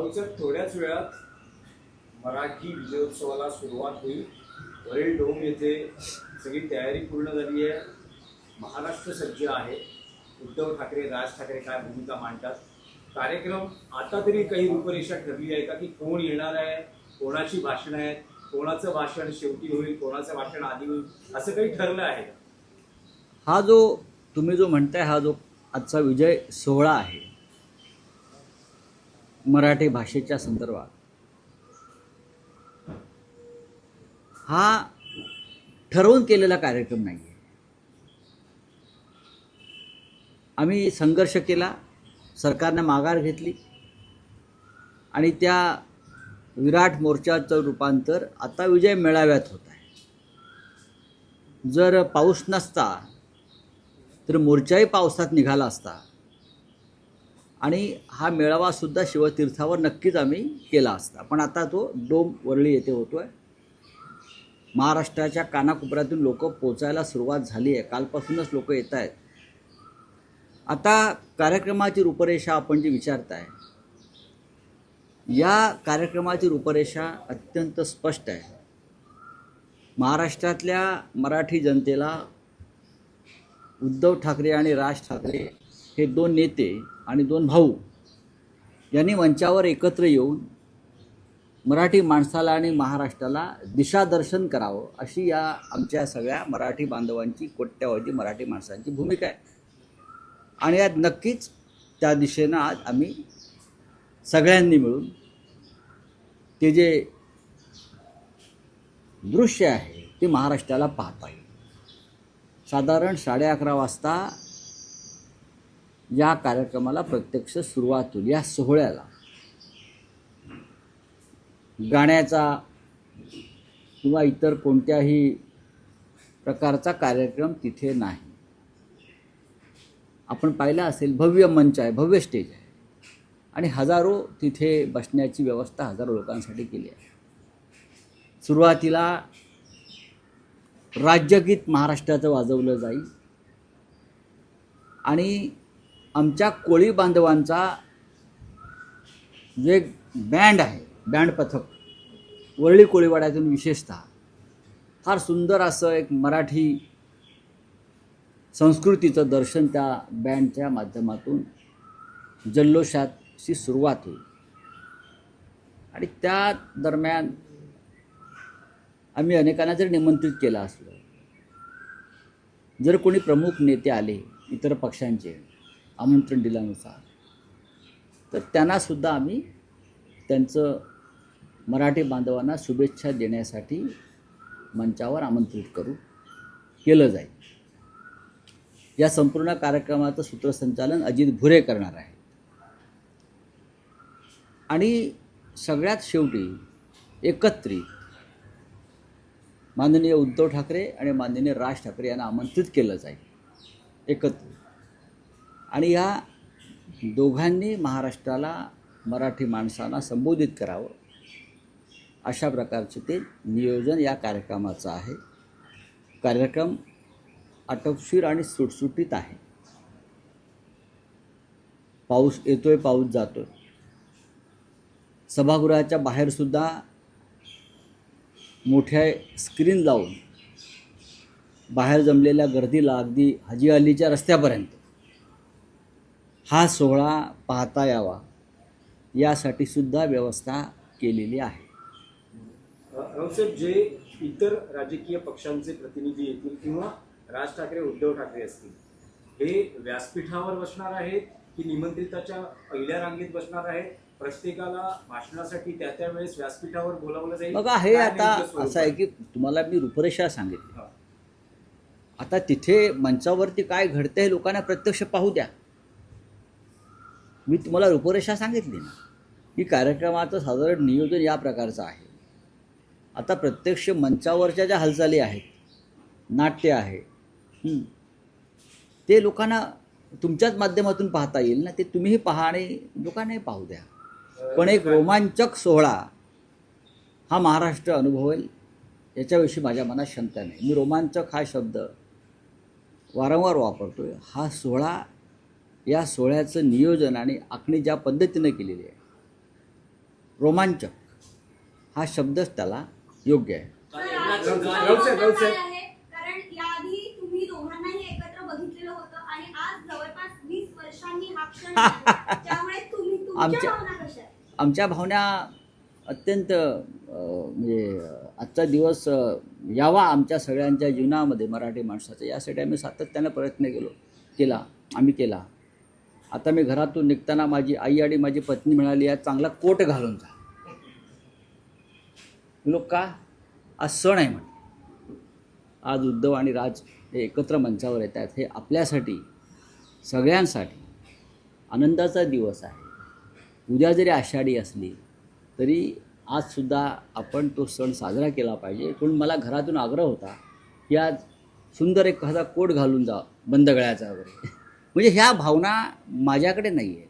भाऊसाहेब थोड्याच वेळात मराठी विजयोत्सवाला सुरुवात होईल. वरील डोम येथे सगळी तयारी पूर्ण झाली आहे. महाराष्ट्र सज्ज आहे. उद्धव ठाकरे राज ठाकरे काय भूमिका मांडतात? कार्यक्रम आता तरी काही रूपरेषा ठरली आहे का की कोण येणार आहे? कोणाची भाषणं आहेत? कोणाचं भाषण शेवटी होईल? कोणाचं भाषण आधी होईल? असं काही ठरलं आहे का? हा जो तुम्ही जो म्हणताय हा जो आजचा विजय सोहळा आहे मराठी भाषेच्या संदर्भात. हा ठरवून केलेला कार्यक्रम नाही आहे आम्ही संघर्ष केला सरकारने माघार घेतली आणि त्या विराट मोर्चाचं रूपांतर आता विजय मेळाव्यात होत आहे. जर पाऊस नसता तर मोर्चाही पावसात निघाला असता आणि हा मेळावासुद्धा शिवतीर्थावर नक्कीच आम्ही केला असता. पण आता तो डोम वरळी येथे होतो आहे महाराष्ट्राच्या कानाकोपऱ्यातून लोक पोचायला सुरुवात झाली आहे. कालपासूनच लोक येत आहेत. आता कार्यक्रमाची रूपरेषा आपण जी विचारताय या कार्यक्रमाची रूपरेषा अत्यंत स्पष्ट आहे. महाराष्ट्रातल्या मराठी जनतेला उद्धव ठाकरे आणि राज ठाकरे हे दोन नेते आणि दोन भाऊ यांनी मंचावर एकत्र येऊन मराठी माणसाला आणि महाराष्ट्राला दिशादर्शन करावं अशी या आमच्या सगळ्या मराठी बांधवांची कोट्यावधी मराठी माणसांची भूमिका आहे. आणि यात नक्कीच त्या दिशेनं आज आम्ही सगळ्यांनी मिळून ते जे दृश्य आहे ते महाराष्ट्राला पाहता येईल. साधारण साडे अकरा वाजता या कार्यक्रमाला प्रत्यक्ष सुरुवात होईल या सोहळ्याला. गाण्याचा किंवा इतर कोणत्याही प्रकारचा कार्यक्रम तिथे नाही. आपण पाहिलं असेल भव्य मंच आहे भव्य स्टेज आहे. आणि हजारो तिथे बसण्याची व्यवस्था हजारो लोकांसाठी केली आहे. सुरुवातीला राज्यगीत महाराष्ट्राचं वाजवलं जाईल. आणि आमच्या कोळी बांधवांचा जे बँड आहे बँड पथक वरळी कोळीवाड्यातून विशेषतः फार सुंदर असं एक मराठी संस्कृतीचं दर्शन त्या बँडच्या माध्यमातून जल्लोषाची सुरुवात होईल. आणि त्या दरम्यान आम्ही अनेकांना जर निमंत्रित केलं असलं जर कोणी प्रमुख नेते आले इतर पक्षांचे आमंत्रण दिल्यानुसार. तर त्यांनासुद्धा आम्ही त्यांचं मराठी बांधवांना शुभेच्छा देण्यासाठी मंचावर आमंत्रित करू केलं जाईल. या संपूर्ण कार्यक्रमाचं सूत्रसंचालन अजित भुरे करणार आहे आणि सगळ्यात शेवटी एकत्रित माननीय उद्धव ठाकरे आणि माननीय राज ठाकरे यांना आमंत्रित केलं जाईल. एकत्रित. आणि या दोघांनी महाराष्ट्राला मराठी माणसांना संबोधित करावं. अशा प्रकारचे ते नियोजन या कार्यक्रमाचं आहे. कार्यक्रम आटोपशीर आणि सुटसुटीत आहे. पाऊस येतोय पाऊस जातोय. सभागृहाच्या बाहेरसुद्धा मोठ्या स्क्रीन लावून बाहेर जमलेल्या गर्दीला अगदी हजी अलीच्या रस्त्यापर्यंत हा सोहळा पाहता यावा. यासाठी सुद्धा व्यवस्था केलेली आहे. रावसाहेब जे इतर राजकीय पक्षांचे प्रतिनिधी येतील किंवा राज ठाकरे उद्धव ठाकरे असतील हे व्यासपीठावर बसणार आहेत की निमंत्रिताच्या पहिल्या रांगेत बसणार आहेत? प्रत्येकाला भाषणासाठी त्या त्या वेळेस व्यासपीठावर बोलावलं जाईल? बघा हे आता असं आहे की तुम्हाला मी रूपरेषा सांगितली. आता तिथे मंचावरती काय घडतंय हे लोकांना प्रत्यक्ष पाहू द्या. मी तुम्हाला रूपरेषा सांगितली ना की कार्यक्रमाचं साधारण नियोजन या प्रकारचं आहे. आता प्रत्यक्ष मंचावरच्या ज्या हालचाली आहेत नाट्य आहे ते लोकांना तुमच्याच माध्यमातून पाहता येईल ना ते तुम्हीही पहा आणि लोकांनाही पाहू द्या. पण एक रोमांचक सोहळा हा महाराष्ट्र अनुभवेल याच्याविषयी माझ्या मनात शंका नाही. मी रोमांचक हा शब्द वारंवार वापरतो आहे हा सोहळा या सोहळ्याचं नियोजन आणि आखणी ज्या पद्धतीनं केलेली आहे रोमांचक हा शब्दच त्याला योग्य आहे तर आज राऊत तुमचं साहेब, म्हणणं राऊत काय साहेब. आहे? कारण याआधी तुम्ही दोघांनाही एकत्र बघितलेलं होतं आणि आज जवळपास वीस वर्षांनी हा क्षण आला. त्यामुळे तुम्ही तुमच्या आमच्या- भावना कशा आहेत? आमच्या भावना अत्यंत म्हणजे आजचा दिवस यावा आमच्या सगळ्यांच्या जीवनामध्ये मराठी माणसाचा यासाठी आम्ही सातत्यानं प्रयत्न केलो केला आम्ही केला आता मी घरातून निघताना माझी आई आणि माझी पत्नी मिळाली आज चांगला कोट घालून जा. लोक का? आज सण आहे म्हण. आज उद्धव आणि राज हे एकत्र मंचावर येत आहेत हे आपल्यासाठी सगळ्यांसाठी आनंदाचा दिवस आहे. उद्या जरी आषाढी असली तरी आजसुद्धा आपण तो सण साजरा केला पाहिजे. पण मला घरातून आग्रह होता की आज सुंदर एखादा कोट घालून जा बंद गळ्याचा वगैरे. म्हणजे ह्या भावना माझ्याकडे नाही आहेत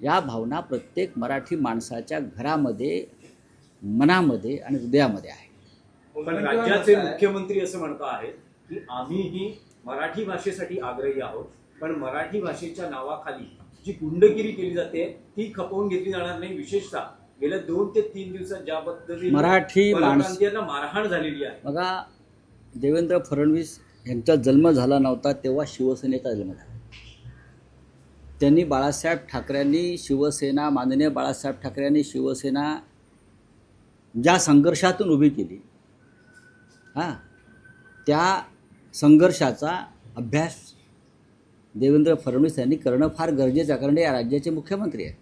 या भावना प्रत्येक मराठी माणसाच्या घरामध्ये मनामध्ये आणि हृदयामध्ये आहे पण राज्याचे मुख्यमंत्री असं म्हणतो आहेत की आम्हीही मराठी भाषेसाठी आग्रही आहोत पण मराठी भाषेच्या नावाखाली जी गुंडगिरी केली जाते ती खपवून घेतली जाणार नाही. विशेषतः गेल्या दोन ते तीन दिवसात ज्या पद्धतीने मराठी माणस परप्रांतीयांना मारहाण झालेली आहे. बघा देवेंद्र फडणवीस यांचा जन्म झाला नव्हता तेव्हा शिवसेनेचा जन्म झाला. त्यांनी बाळासाहेब ठाकरेंनी शिवसेना माननीय बाळासाहेब ठाकरेंनी शिवसेना ज्या संघर्षातून उभी केली हां त्या संघर्षाचा अभ्यास देवेंद्र फडणवीस यांनी करणं फार गरजेचं आहे कारण या राज्याचे मुख्यमंत्री आहेत.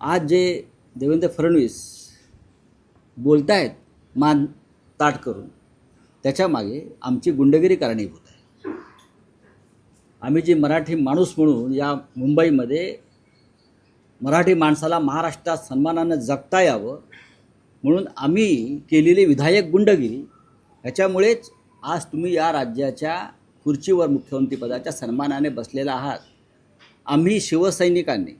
आज जे देवेंद्र फडणवीस बोलतायत मान ताट करून त्याच्यामागे आमची गुंडगिरी कारणीभूत आम्ही जे मराठी माणूस म्हणून या मुंबईमध्ये मराठी माणसाला महाराष्ट्रात सन्मानानं जगता यावं म्हणून आम्ही केलेली विधायक गुंडगिरी ह्याच्यामुळेच आज तुम्ही या राज्याच्या खुर्चीवर मुख्यमंत्रीपदाच्या सन्मानाने बसलेला आहात. आम्ही शिवसैनिकांनी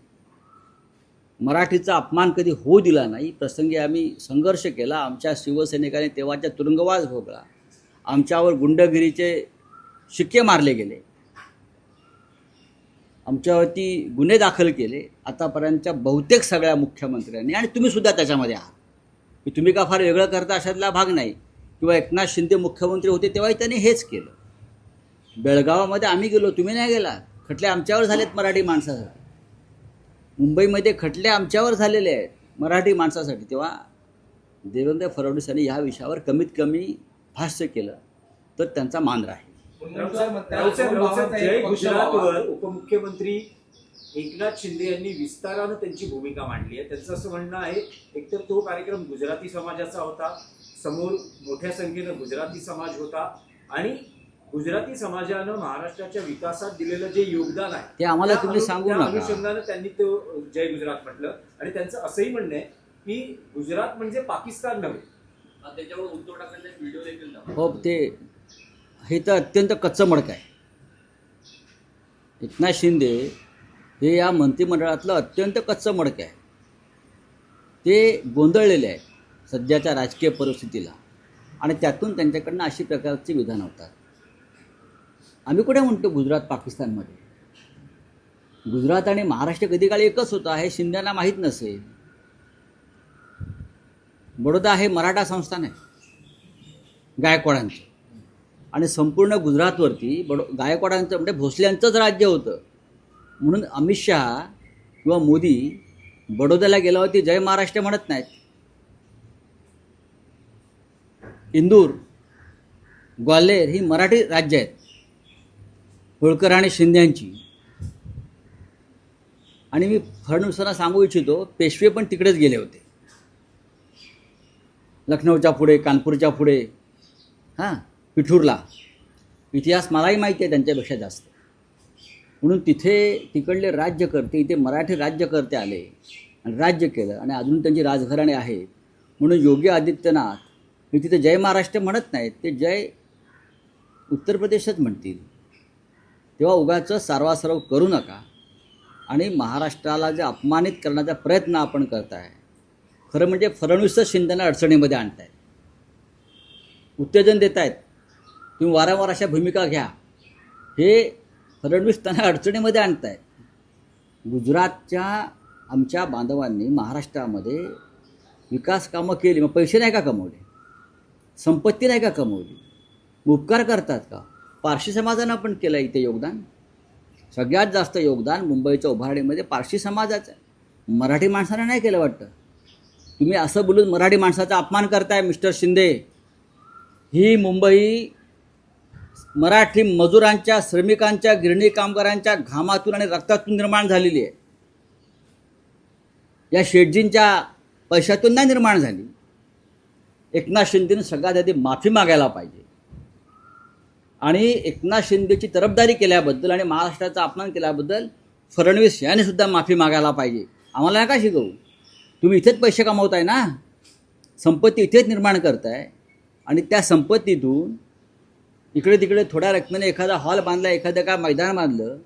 मराठीचा अपमान कधी होऊ दिला नाही प्रसंगी आम्ही संघर्ष केला. आमच्या शिवसैनिकांनी तेव्हाच्या तुरुंगवास भोगला. आमच्यावर गुंडगिरीचे शिक्के मारले गेले. आमच्यावरती गुन्हे दाखल केले आतापर्यंतच्या बहुतेक सगळ्या मुख्यमंत्र्यांनी आणि तुम्ही सुद्धा त्याच्यामध्ये आहात. की तुम्ही का फार वेगळं करता अशातला भाग नाही. किंवा एकनाथ शिंदे मुख्यमंत्री होते तेव्हाही त्यांनी हेच केलं. बेळगावामध्ये आम्ही गेलो तुम्ही नाही गेला खटले आमच्यावर झालेत मराठी माणसासाठी. मुंबईमध्ये खटले आमच्यावर झालेले आहेत मराठी माणसासाठी. तेव्हा देवेंद्र फडणवीस यांनी ह्या विषयावर कमीत कमी भाष्य केलं. तर त्यांचा मान राहील. गुजरातवर उपमुख्यमंत्री एकनाथ शिंदे यांनी विस्तारानं त्यांची भूमिका मांडली आहे त्यांचं असं म्हणणं आहे एकतर तो कार्यक्रम गुजराती समाजाचा होता समोर मोठ्या संख्येनं गुजराती समाज होता आणि गुजराती समाजानं महाराष्ट्राच्या विकासात दिलेलं जे योगदान आहे ते आम्हाला तुम्ही सांगू त्या नका. अनुषंगानं त्यांनी तो जय गुजरात म्हटलं आणि त्यांचं असंही म्हणणं आहे की गुजरात म्हणजे पाकिस्तान नव्हे त्याच्यावर उद्धव ठाकरेंचा एक व्हिडिओ देखील. हो ते हे तर अत्यंत कच्चं मडक आहे. एकनाथ शिंदे हे या मंत्रिमंडळातलं अत्यंत कच्चं मडक आहे. ते गोंधळलेले आहे सध्याच्या राजकीय परिस्थितीला आणि त्यातून त्यांच्याकडनं अशी प्रकारची विधानं होतात. आम्ही कुठे म्हणतो गुजरात पाकिस्तानमध्ये? गुजरात आणि महाराष्ट्र कधी काळी एकच होता हे शिंद्यांना माहीत नसेल. बडोदा हे मराठा संस्थान आहे गायकवाडांचं. आणि संपूर्ण गुजरातवरती बडो गायकवाडांचं म्हणजे भोसल्यांचंच राज्य होतं म्हणून अमित शहा किंवा मोदी बडोद्याला गेल्यावरती जय महाराष्ट्र म्हणत नाहीत. इंदूर ग्वाल्हेर ही मराठी राज्य आहेत. होळकर आणि शिंद्यांची. आणि मी फडणवीसांना सांगू इच्छितो पेशवे पण तिकडेच गेले होते. लखनौच्या पुढे कानपूरच्या पुढे हां. पिठूरला. इतिहास मलाही माहिती आहे त्यांच्यापेक्षा जास्त. म्हणून तिथे तिकडले राज्यकर्ते इथे मराठी राज्यकर्ते आले आणि राज्य केलं आणि अजून त्यांची राजघराणे आहेत. म्हणून योगी आदित्यनाथ हे तिथे जय महाराष्ट्र म्हणत नाहीत ते जय उत्तर प्रदेशच म्हणतील. तेव्हा उगाचं सारवासारव करू नका आणि महाराष्ट्राला जे अपमानित करण्याचा प्रयत्न आपण करताय खरं म्हणजे फडणवीसच शिंदेना अडचणीमध्ये आणतायत. उत्तेजन देत आहेत तुम्ही वारंवार अशा भूमिका घ्या. हे फडणवीस त्यांना अडचणीमध्ये आहे गुजरातच्या आमच्या बांधवांनी महाराष्ट्रामध्ये विकास कामं केली. मग पैसे नाही का कमवले? संपत्ती नाही का कमवली? उपकार करतात का? पारशी समाजानं पण केलं इथे योगदान? सगळ्यात जास्त योगदान मुंबईच्या उभारणीमध्ये पारशी समाजाचं आहे. मराठी माणसानं नाही केलं वाटतं? तुम्ही असं बोलून मराठी माणसाचा अपमान करताय मिस्टर शिंदे. ही मुंबई मराठी मजुरांच्या श्रमिकांच्या गिरणी कामगारांच्या घामातून आणि रक्तातून निर्माण झालेली आहे. या शेटजींच्या पैशातून नाही निर्माण झाली. एकनाथ शिंदेने सगळ्यात आधी माफी मागायला पाहिजे. आणि एकनाथ शिंदेची तरफदारी केल्याबद्दल आणि महाराष्ट्राचा अपमान केल्याबद्दल फडणवीस यांनी सुद्धा माफी मागायला पाहिजे. आम्हाला नका शिकवू. तुम्ही इथेच पैसे कमावताय ना? संपत्ती इथेच निर्माण करताय. आणि त्या संपत्तीतून इकडे तिकडे थोड्या रकमेने एखादा हॉल बांधला एखादं काय मैदान बांधलं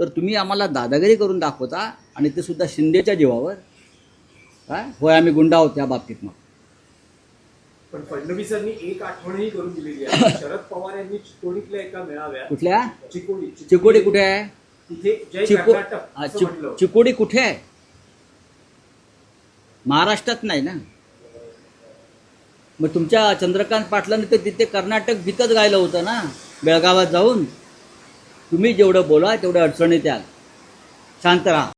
तर तुम्ही आम्हाला दादागिरी करून दाखवता आणि ते सुद्धा शिंदेच्या जीवावर. काय? होय आम्ही गुंडा आहोत त्या बाबतीत मग. पण फडणवीसांनी एक आठवणही करून दिलेली आहे. शरद पवार यांनी चिकोडीतल्या एका मेळाव्यात कुठल्या? चिकोडी चिकोडी. कुठे आहे? चिको चिकोडी कुठे आहे? महाराष्ट्रात नाही ना? मग तुमच्या चंद्रकांत पाटलांनी तर तिथे कर्नाटक गीतच गायलं होतं ना बेळगावात जाऊन. तुम्ही जेवढं बोला तेवढ्या अडचणी त्याल शांत राहा.